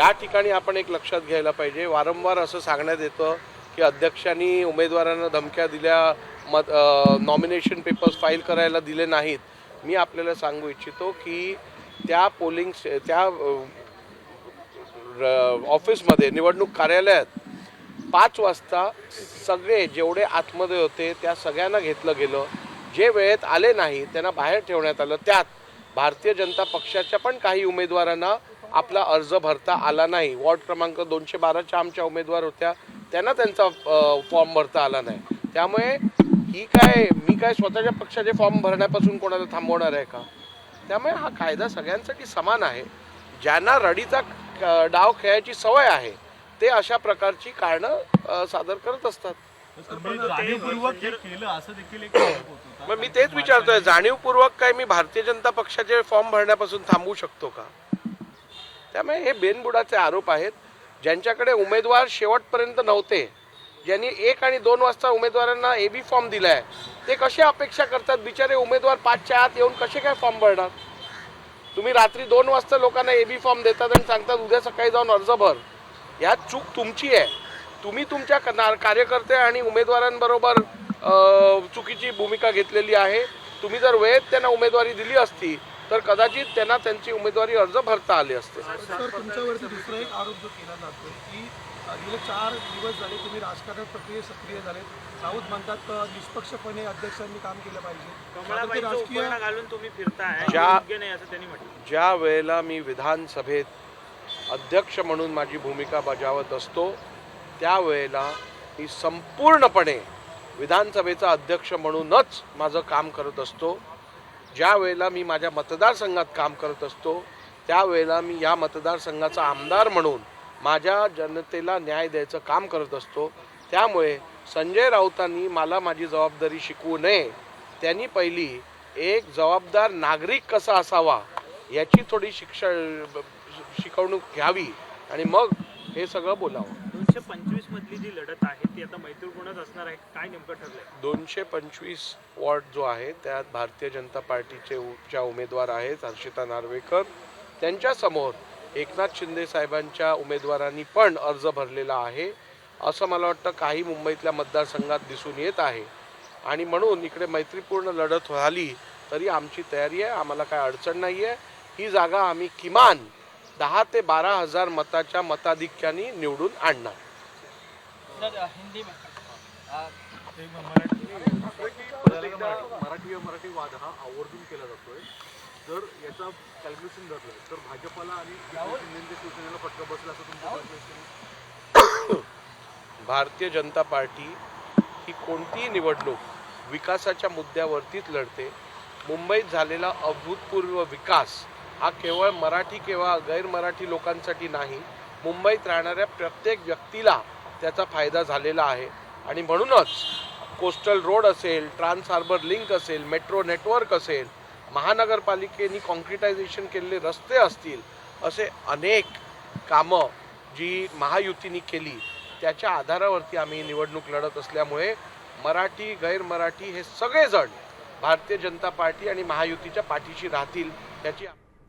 या ठिकाणी आपण एक लक्षात घ्यायला पाहिजे. वारंवार असं सांगण्यात येतं की अध्यक्षांनी उमेदवारांना धमक्या दिल्या मत नॉमिनेशन पेपर्स फाईल करायला दिले नाहीत. मी आपल्याला सांगू इच्छितो की त्या पोलिंग त्या ऑफिसमध्ये निवडणूक कार्यालयात पाच वाजता सगळे जेवढे आतमध्ये होते त्या सगळ्यांना घेतलं गेलं. जे वेळेत आले नाही त्यांना बाहेर ठेवण्यात आलं. त्यात भारतीय जनता पक्षाच्या पण काही उमेदवारांना आपला अर्ज भरता आला नाही. वॉर्ड क्रमांक दोनशे बाराच्या आमच्या उमेदवार होत्या. त्यांना त्यांचा फॉर्म भरता आला नाही. त्यामुळे ही काय मी काय स्वतःच्या पक्षाचे फॉर्म भरण्यापासून कोणाला थांबवणार आहे का? त्यामुळे हा कायदा सगळ्यांसाठी समान आहे. ज्यांना रडीचा क- डाव खेळायची सवय आहे ते अशा प्रकारची कारणं सादर करत असतात. पण जाणीवपूर्वक हे केलं असं देखील एक आरोप होत होता. मग मी तेच विचारतोय जाणीवपूर्वक काय मी भारतीय जनता पक्षाचे फॉर्म भरण्यापासून थांबवू शकतो का? त्यामुळे हे बेनबुडाचे आरोप आहेत. ज्यांच्याकडे उमेदवार शेवटपर्यंत नव्हते ज्यांनी एक आणि दोन वाजता उमेदवारांना ए बी फॉर्म दिला आहे ते कसे अपेक्षा करतात? बिचारे उमेदवार पाचच्या आत येऊन कसे काय फॉर्म भरणार? तुम्ही रात्री दोन वाजता लोकांना ए बी फॉर्म देतात आणि सांगतात उद्या सकाळी जाऊन अर्ज भर. यात चूक तुमची आहे. तुम्ही तुमच्या कार्यकर्ते आणि उमेदवारांबरोबर चुकीची भूमिका घेतलेली आहे. तुम्ही जर वेळेत त्यांना उमेदवारी दिली असती तर कदाचित त्यांना त्यांची उमेदवारी अर्ज भरता आले असते. सर तुमच्यावरती दुसरा एक आरोप जो केला जातोय की गेले चार दिवस झाले तुम्ही राजकारण प्रक्रियेत सक्रिय झाले राऊत म्हणतात निष्पक्षपणे अध्यक्षांनी काम केलं पाहिजे. राजकीय घालून तुम्ही फिरताय. हे ज्या- योग्य नाही असं त्यांनी म्हटलं. ज्या वेळेला मी विधानसभेत अध्यक्ष म्हणून माझी भूमिका बजावत असतो त्यावेळेला मी संपूर्णपणे विधानसभेचा अध्यक्ष म्हणूनच माझं काम करत असतो. ज्या वेळेला मी माझ्या मतदारसंघात काम करत असतो त्यावेळेला मी या मतदारसंघाचा आमदार म्हणून माझ्या जनतेला न्याय द्यायचं काम करत असतो. त्यामुळे संजय राऊतांनी मला माझी जबाबदारी शिकवू नये. त्यांनी पहिली एक जबाबदार नागरिक कसा असावा याची थोडी शिक्षा शिकवणूक घ्यावी आणि मग हे सगळं बोलावं. दोनशे पंचवीस मधली जी लढत आहे ती आता मैत्रीपूर्णच असणार आहे. काय नेमकं ठरलंय? दोनशे पंचवीस वॉर्ड जो आहे त्यात भारतीय जनता पार्टीचे ज्या उमेदवार आहेत हर्षिता नार्वेकर. त्यांच्यासमोर एकनाथ शिंदे साहेबांच्या उमेदवारांनी पण अर्ज भरलेला आहे. असं मला वाटतं काही मुंबईतल्या मतदारसंघात दिसून येत आहे. आणि म्हणून इकडे मैत्रीपूर्ण लढत झाली तरी आमची तयारी आहे. आम्हाला काय अडचण नाही आहे ही जागा आम्ही किमान दहा ते बारा हजार मताच्या मताधिक्याने निवडून आणणार. मराठी मराठी वाद हा आवर्जून केला जातोय. जर याचा कॅल्क्युलेशन धरलं तर भाजपला आणि शिवसेनेला फटका बसला असं तुमचं? भारतीय जनता पार्टी ही कोणतीही निवडणूक विकासाच्या मुद्द्यावरतीच लढते. मुंबईत झालेला अभूतपूर्व विकास हा केवळ मराठी किंवा गैरमराठी लोकांसाठी नाही मुंबईत राहणाऱ्या प्रत्येक व्यक्तीला त्याचा फायदा झालेला आहे. आणि म्हणूनच कोस्टल रोड असेल ट्रान्स हार्बर लिंक असेल मेट्रो नेटवर्क असेल महानगरपालिकेने कॉन्क्रिटायझेशन केलेले रस्ते असतील असे अनेक कामं जी महायुतीने केली त्याच्या आधारावरती आम्ही निवडणूक लढत असल्यामुळे मराठी गैरमराठी हे सगळेजण भारतीय जनता पार्टी आणि महायुतीच्या पाठीशी राहतील याची